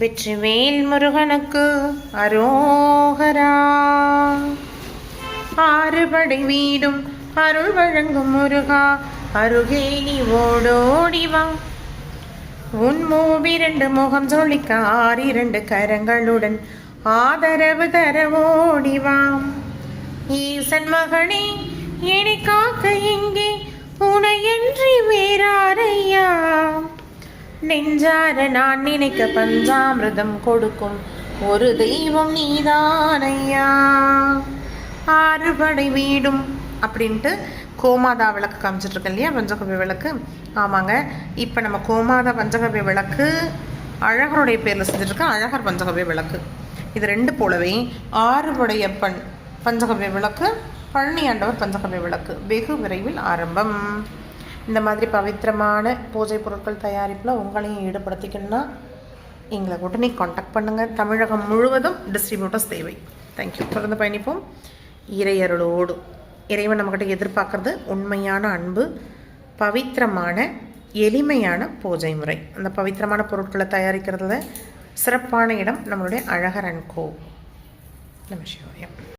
வெற்றிவேல் முருகனுக்கு அரோகரா. ஆறுபடை வீடும் அருள் வழங்கும் முருகா அருகே நீ ஓடோடிவா உன் மூவிரண்டு முகம் ஜொலிக்க ஆறிரண்டு கரங்களுடன் ஆதரவு தர ஓடிவாம் ஈசன் மகனே என்னை நெஞ்சார நான் நினைக்க பஞ்சாமிரதம் கொடுக்கும். ஒரு தெய்வம் நீதானையா? ஆறுபடை வீடும் அப்படின்ட்டு கோமாதா விளக்கு காமிச்சிட்டு இல்லையா? பஞ்சகவ்ய விளக்கு. ஆமாங்க. இப்போ நம்ம கோமாதா பஞ்சகவ்ய விளக்கு அழகருடைய பேரில் செஞ்சுருக்க அழகர் பஞ்சகவ்ய விளக்கு. இது ரெண்டு போலவே ஆறுபடையப்பன் பஞ்சகவ்ய விளக்கு பழனி ஆண்டவர் பஞ்சகவ்ய விளக்கு. வெகு விரைவில் ஆரம்பம். இந்த மாதிரி பவித்திரமான பூஜை பொருட்கள் தயாரிப்பில் உங்களையும் ஈடுபடுத்திக்கணும்னா எங்களை உடனே காண்டாக்ட் பண்ணுங்கள் தமிழகம் முழுவதும் டிஸ்ட்ரிபியூட்டர்ஸ் தேவை. தேங்க்யூ தொடர்ந்து பயணிப்போம். இறையருளோடு இறைவன் நம்மக்கிட்ட எதிர்பார்க்குறது உண்மையான அன்பு பவித்திரமான எளிமையான பூஜை முறை. அந்த பவித்திரமான பொருட்களை தயாரிக்கிறதுல சிறப்பான இடம் நம்மளுடைய அழகர் அண்ட் கோ. நம சிவாயம்